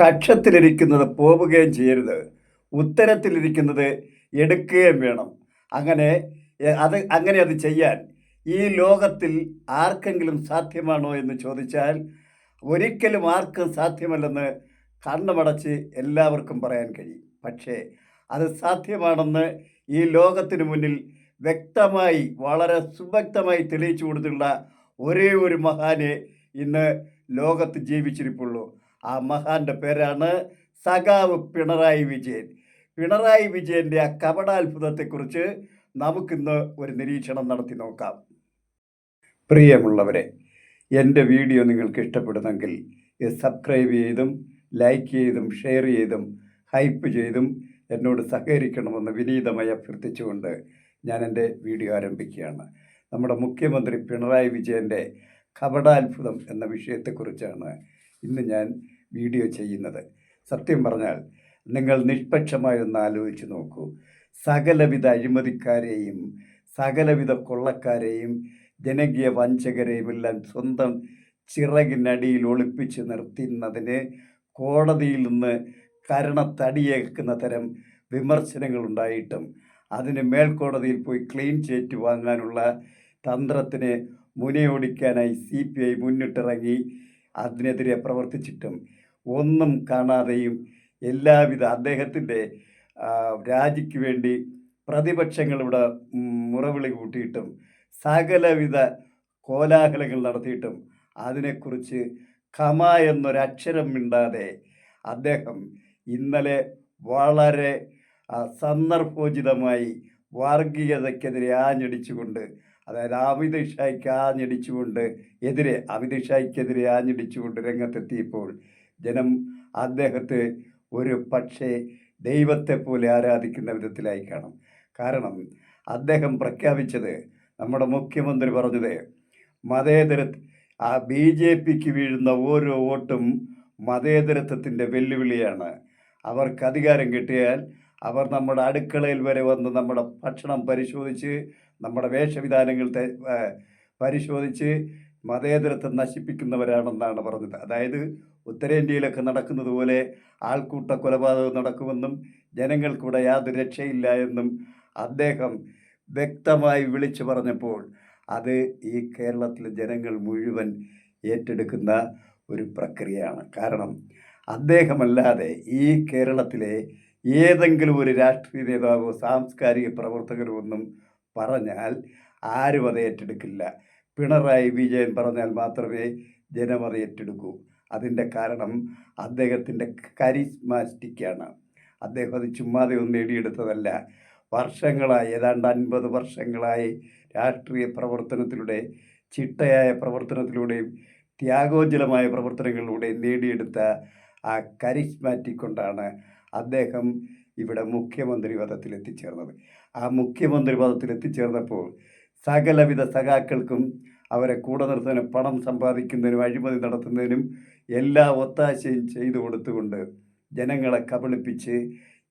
കക്ഷത്തിലിരിക്കുന്നത് പോവുകയും ചെയ്യരുത്. ഉത്തരത്തിലിരിക്കുന്നത് എടുക്കുകയും വേണം. അങ്ങനെ അത് അങ്ങനെ അത് ചെയ്യാൻ ഈ ലോകത്തിൽ ആർക്കെങ്കിലും സാധ്യമാണോ എന്ന് ചോദിച്ചാൽ ഒരിക്കലും ആർക്കും സാധ്യമല്ലെന്ന് കണ്ണുമടച്ച് എല്ലാവർക്കും പറയാൻ കഴിയും. പക്ഷേ അത് സാധ്യമാണെന്ന് ഈ ലോകത്തിന് മുന്നിൽ വ്യക്തമായി വളരെ സുവ്യക്തമായി തെളിയിച്ചു കൊടുത്തുള്ള ഒരേ ഒരു മഹാനെ ഇന്ന് ലോകത്ത് ജീവിച്ചിരിപ്പുള്ളൂ. ആ മഹാന്റെ പേരാണ് സഖാവ് പിണറായി വിജയൻ. പിണറായി വിജയന്റെ ആ കപടാത്ഭുതത്തെക്കുറിച്ച് നമുക്കിന്ന് ഒരു നിരീക്ഷണം നടത്തി നോക്കാം. പ്രിയമുള്ളവരെ എന്റെ വീഡിയോ നിങ്ങൾക്ക് ഇഷ്ടപ്പെടുന്നെങ്കിൽ ഇത് സബ്സ്ക്രൈബ് ചെയ്തും ലൈക്ക് ചെയ്തും ഷെയർ ചെയ്തും ഹൈപ്പ് ചെയ്തും എന്നോട് സഹകരിക്കണമെന്ന് വിനീതമായി അഭ്യർത്ഥിച്ചുകൊണ്ട് ഞാൻ എന്റെ വീഡിയോ ആരംഭിക്കുകയാണ്. നമ്മുടെ മുഖ്യമന്ത്രി പിണറായി വിജയന്റെ കപടാത്ഭുതം എന്ന വിഷയത്തെക്കുറിച്ചാണ് ഇന്ന് ഞാൻ വീഡിയോ ചെയ്യുന്നത്. സത്യം പറഞ്ഞാൽ നിങ്ങൾ നിഷ്പക്ഷമായി ഒന്ന് ആലോചിച്ച് നോക്കൂ. സകലവിധ അഴിമതിക്കാരെയും സകലവിധ കൊള്ളക്കാരെയും ജനകീയ വഞ്ചകരെയും എല്ലാം സ്വന്തം ചിറകിനടിയിൽ ഒളിപ്പിച്ച് നിർത്തുന്നതിന് കോടതിയിൽ നിന്ന് കരണത്തടിയേക്കുന്ന തരം വിമർശനങ്ങളുണ്ടായിട്ടും അതിന് മേൽക്കോടതിയിൽ പോയി ക്ലീൻ ചേറ്റ് വാങ്ങാനുള്ള തന്ത്രത്തിന് മുനയോടിക്കാനായി സി പി ഐ മുന്നിട്ടിറങ്ങി അതിനെതിരെ പ്രവർത്തിച്ചിട്ടും ഒന്നും കാണാതെയും എല്ലാവിധ അദ്ദേഹത്തിന്റെ രാജിക്ക് വേണ്ടി പ്രതിപക്ഷങ്ങളിവിടെ മുറവിളി കൂട്ടിയിട്ടും സകലവിധ കോലാഹലങ്ങൾ നടത്തിയിട്ടും അതിനെക്കുറിച്ച് ഖമ എന്നൊരക്ഷരം മിണ്ടാതെ അദ്ദേഹം ഇന്നലെ വളരെ സന്ദർഭോചിതമായി വർഗീയതയ്ക്കെതിരെ ആഞ്ഞടിച്ചുകൊണ്ട് അതായത് അമിത് ഷായ്ക്ക് ആഞ്ഞടിച്ചുകൊണ്ട് എതിരെ അമിത് ഷായ്ക്കെതിരെ ആഞ്ഞടിച്ചുകൊണ്ട് രംഗത്തെത്തിയപ്പോൾ ജനം അദ്ദേഹത്തെ ഒരു പക്ഷേ ദൈവത്തെ പോലെ ആരാധിക്കുന്ന വിധത്തിലായി കാണും. കാരണം അദ്ദേഹം പ്രഖ്യാപിച്ചത് നമ്മുടെ മുഖ്യമന്ത്രി പറഞ്ഞത് മതേതര ആ ബി ജെ പിക്ക് വീഴുന്ന ഓരോ വോട്ടും മതേതരത്വത്തിന്റെ വെല്ലുവിളിയാണ്. അവർക്ക് അധികാരം കിട്ടിയാൽ അവർ നമ്മുടെ അടുക്കളയിൽ വരെ വന്ന് നമ്മുടെ ഭക്ഷണം പരിശോധിച്ച് നമ്മുടെ വേഷവിധാനങ്ങൾ പരിശോധിച്ച് മതേതരത്വം നശിപ്പിക്കുന്നവരാണെന്നാണ് പറഞ്ഞത്. അതായത് ഉത്തരേന്ത്യയിലൊക്കെ നടക്കുന്നത് പോലെ ആൾക്കൂട്ട കൊലപാതകം നടക്കുമെന്നും ജനങ്ങൾക്കിവിടെ യാതൊരു രക്ഷയില്ല എന്നും അദ്ദേഹം വ്യക്തമായി വിളിച്ചു പറഞ്ഞപ്പോൾ അത് ഈ കേരളത്തിലെ ജനങ്ങൾ മുഴുവൻ ഏറ്റെടുക്കുന്ന ഒരു പ്രക്രിയയാണ്. കാരണം അദ്ദേഹമല്ലാതെ ഈ കേരളത്തിലെ ഏതെങ്കിലും ഒരു രാഷ്ട്രീയ നേതാവോ സാംസ്കാരിക പ്രവർത്തകരോ ഒന്നും പറഞ്ഞാൽ ആരും അത് ഏറ്റെടുക്കില്ല. പിണറായി വിജയൻ പറഞ്ഞാൽ മാത്രമേ ജനം അത് ഏറ്റെടുക്കൂ. അതിന്റെ കാരണം അദ്ദേഹത്തിന്റെ കരിസ്മാറ്റിക്കാണ്. അദ്ദേഹം അത് ചുമ്മാതെ ഒന്നും നേടിയെടുത്തതല്ല. വർഷങ്ങളായി ഏതാണ്ട് അൻപത് വർഷങ്ങളായി രാഷ്ട്രീയ പ്രവർത്തനത്തിലൂടെ ചിട്ടയായ പ്രവർത്തനത്തിലൂടെയും ത്യാഗോജ്വലമായ പ്രവർത്തനങ്ങളിലൂടെയും നേടിയെടുത്ത ആ കരിസ്മാറ്റിക് കൊണ്ടാണ് അദ്ദേഹം ഇവിടെ മുഖ്യമന്ത്രി പദത്തിൽ എത്തിച്ചേർന്നത് ആ മുഖ്യമന്ത്രി പദത്തിൽ എത്തിച്ചേർന്നപ്പോൾ സകലവിധ സഖാക്കൾക്കും അവരെ കൂടെ നിർത്താനും പണം സമ്പാദിക്കുന്നതിനും അഴിമതി നടത്തുന്നതിനും എല്ലാ ഒത്താശയും ചെയ്തു കൊടുത്തുകൊണ്ട് ജനങ്ങളെ കബളിപ്പിച്ച്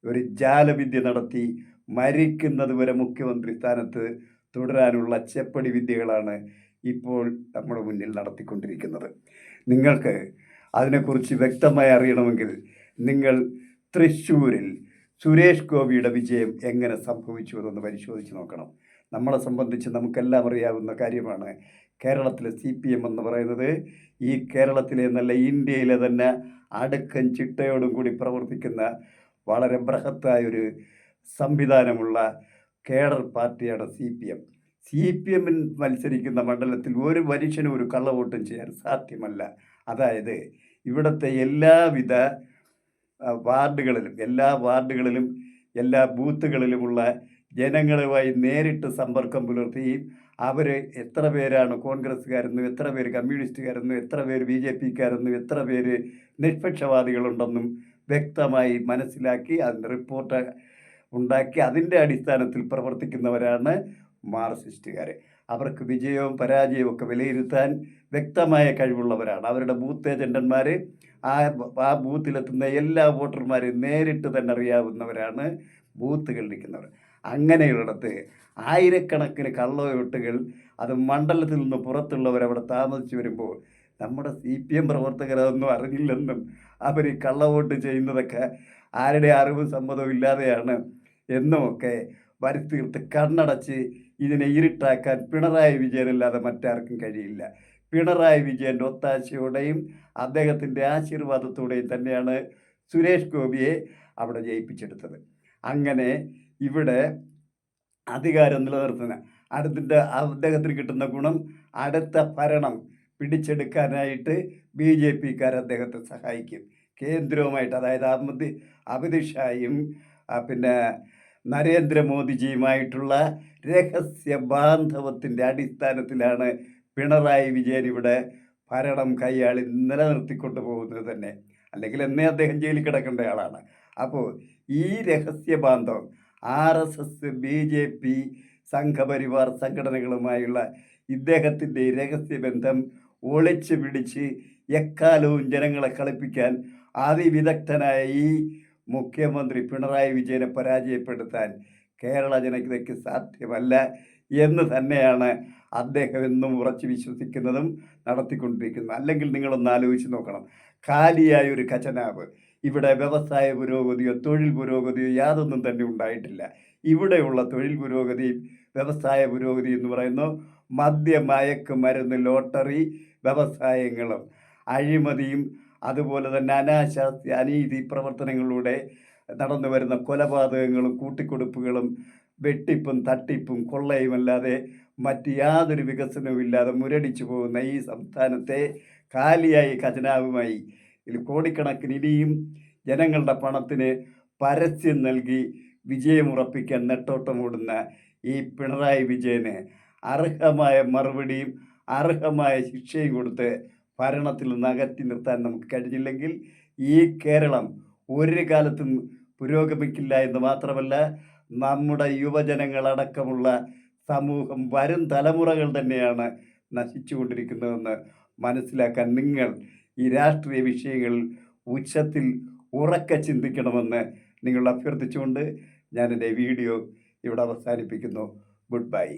ഒരു ജാലവിദ്യ നടത്തി മരിക്കുന്നത് വരെ മുഖ്യമന്ത്രി സ്ഥാനത്ത് തുടരാനുള്ള ചെപ്പടി വിദ്യകളാണ് ഇപ്പോൾ നമ്മുടെ മുന്നിൽ നടത്തിക്കൊണ്ടിരിക്കുന്നത്. നിങ്ങൾക്ക് അതിനെക്കുറിച്ച് വ്യക്തമായി അറിയണമെങ്കിൽ നിങ്ങൾ തൃശ്ശൂരിൽ സുരേഷ് ഗോപിയുടെ വിജയം എങ്ങനെ സംഭവിച്ചു എന്നൊന്ന് പരിശോധിച്ച് നോക്കണം. നമ്മളെ സംബന്ധിച്ച് നമുക്കെല്ലാം അറിയാവുന്ന കാര്യമാണ് കേരളത്തിലെ സി പി എം എന്ന് പറയുന്നത്. ഈ കേരളത്തിലെ എന്നല്ല ഇന്ത്യയിലെ തന്നെ അടുക്കൻ ചിട്ടയോടും കൂടി പ്രവർത്തിക്കുന്ന വളരെ ബൃഹത്തായൊരു സംവിധാനമുള്ള കേഡർ പാർട്ടിയാണ് C P M. C P എമ്മിൽ മത്സരിക്കുന്ന മണ്ഡലത്തിൽ ഒരു മനുഷ്യനും ഒരു കള്ളവോട്ടും ചെയ്യാൻ സാധ്യമല്ല. അതായത് ഇവിടുത്തെ എല്ലാവിധ വാർഡുകളിലും എല്ലാ വാർഡുകളിലും എല്ലാ ബൂത്തുകളിലുമുള്ള ജനങ്ങളുമായി നേരിട്ട് സമ്പർക്കം പുലർത്തുകയും അവർ എത്ര പേരാണ് കോൺഗ്രസ്സുകാരെന്നും എത്ര പേര് കമ്മ്യൂണിസ്റ്റുകാരെന്നും എത്ര പേര് ബി ജെ പിക്കാരെന്നും എത്ര പേര് നിഷ്പക്ഷവാദികളുണ്ടെന്നും വ്യക്തമായി മനസ്സിലാക്കി അതിന്റെ റിപ്പോർട്ട് ഉണ്ടാക്കി അതിന്റെ അടിസ്ഥാനത്തിൽ പ്രവർത്തിക്കുന്നവരാണ് മാർക്സിസ്റ്റുകാർ അവർക്ക് വിജയവും പരാജയവും ഒക്കെ വിലയിരുത്താൻ വ്യക്തമായ കഴിവുള്ളവരാണ്. അവരുടെ ബൂത്ത് ഏജന്റന്മാർ ആ ആ ബൂത്തിലെത്തുന്ന എല്ലാ വോട്ടർമാരെയും നേരിട്ട് തന്നെ അറിയാവുന്നവരാണ് ബൂത്തുകളിൽ നിൽക്കുന്നവർ. അങ്ങനെയുള്ളിടത്ത് ആയിരക്കണക്കിന് കള്ളവോട്ടുകൾ അത് മണ്ഡലത്തിൽ നിന്ന് പുറത്തുള്ളവർ അവിടെ താമസിച്ച് വരുമ്പോൾ നമ്മുടെ സി പി എം പ്രവർത്തകർ അതൊന്നും അറിഞ്ഞില്ലെന്നും അവർ ഈ കള്ളവോട്ട് ചെയ്യുന്നതൊക്കെ ആരുടെ അറിവും സമ്മതവും ഇല്ലാതെയാണ് എന്നുമൊക്കെ വരുത്തീർത്ത് കണ്ണടച്ച് ഇതിനെ ഇരുട്ടാക്കാൻ പിണറായി വിജയനല്ലാതെ മറ്റാർക്കും കഴിയില്ല. പിണറായി വിജയന്റെ ഒത്താശയോടെയും അദ്ദേഹത്തിന്റെ ആശീർവാദത്തോടെയും തന്നെയാണ് സുരേഷ് ഗോപിയെ അവിടെ ജയിപ്പിച്ചെടുത്തത്. അങ്ങനെ ഇവിടെ അധികാരം നിലനിർത്തുന്ന അടുത്തിന്റെ അദ്ദേഹത്തിന് കിട്ടുന്ന ഗുണം അടുത്ത ഭരണം പിടിച്ചെടുക്കാനായിട്ട് ബി ജെ പിക്കാർ അദ്ദേഹത്തെ സഹായിക്കും. കേന്ദ്രവുമായിട്ട് അതായത് അമിത് അമിത് ഷായും പിന്നെ നരേന്ദ്രമോദിജിയുമായിട്ടുള്ള രഹസ്യ ബാന്ധവത്തിന്റെ അടിസ്ഥാനത്തിലാണ് പിണറായി വിജയൻ ഇവിടെ ഭരണം കൈയാളി നിലനിർത്തിക്കൊണ്ട് പോകുന്നത് തന്നെ. അല്ലെങ്കിൽ എന്നേ അദ്ദേഹം ജയിലിൽ കിടക്കേണ്ട ആളാണ്. അപ്പോൾ ഈ രഹസ്യ ബാന്ധവം R S S B J P Sangh Parivar സംഘടനകളുമായുള്ള ഇദ്ദേഹത്തിന്റെ രഹസ്യ രഹസ്യബന്ധം ഒളിച്ചു പിടിച്ച് എക്കാലവും ജനങ്ങളെ കളിപ്പിക്കാൻ അതിവിദഗ്ധനായ ഈ മുഖ്യമന്ത്രി പിണറായി വിജയനെ പരാജയപ്പെടുത്താൻ കേരള ജനതയ്ക്ക് സാധ്യമല്ല എന്ന് തന്നെയാണ് അദ്ദേഹം എന്നും ഉറച്ചു വിശ്വസിക്കുന്നതും നടത്തിക്കൊണ്ടിരിക്കുന്നത്. അല്ലെങ്കിൽ നിങ്ങളൊന്ന് ആലോചിച്ച് നോക്കണം. കാലിയായ ഒരു ഖജനാവ്. ഇവിടെ വ്യവസായ പുരോഗതിയോ തൊഴിൽ പുരോഗതിയോ യാതൊന്നും തന്നെ ഉണ്ടായിട്ടില്ല. ഇവിടെയുള്ള തൊഴിൽ പുരോഗതി വ്യവസായ പുരോഗതി എന്ന് പറയുന്നു മദ്യ മയക്ക് മരുന്ന് ലോട്ടറി വ്യവസായങ്ങളും അഴിമതിയും അതുപോലെ തന്നെ അനാശാസ്തി അനീതി പ്രവർത്തനങ്ങളിലൂടെ നടന്നു വരുന്ന കൊലപാതകങ്ങളും കൂട്ടിക്കൊടുപ്പുകളും വെട്ടിപ്പും തട്ടിപ്പും കൊള്ളയുമല്ലാതെ മറ്റ് യാതൊരു വികസനവും ഇല്ലാതെ മുരടിച്ചു പോകുന്ന ഈ സംസ്ഥാനത്തെ കാലിയായി ഖജനാവുമായി കോടിക്കണക്കിന് ഇനിയും ജനങ്ങളുടെ പണത്തിന് പരസ്യം നൽകി വിജയമുറപ്പിക്കാൻ നെട്ടോട്ടമോടുന്ന ഈ പിണറായി വിജയന് അർഹമായ മറുപടിയും അർഹമായ ശിക്ഷയും കൊടുത്ത് ഭരണത്തിൽ നിന്ന് അകറ്റി നിർത്താൻ നമുക്ക് കഴിഞ്ഞില്ലെങ്കിൽ ഈ കേരളം ഒരു കാലത്തും പുരോഗമിക്കില്ല എന്ന് മാത്രമല്ല നമ്മുടെ യുവജനങ്ങളടക്കമുള്ള സമൂഹം വരും തലമുറകൾ തന്നെയാണ് നശിച്ചുകൊണ്ടിരിക്കുന്നതെന്ന് മനസ്സിലാക്കാൻ നിങ്ങൾ ഈ രാഷ്ട്രീയ വിഷയങ്ങളിൽ ഉച്ചത്തിൽ ഉറക്കെ ചിന്തിക്കണമെന്ന് നിങ്ങൾ അഭ്യർത്ഥിച്ചുകൊണ്ട് ഞാൻ എന്റെ വീഡിയോ ഇവിടെ അവസാനിപ്പിക്കുന്നു. Good bye.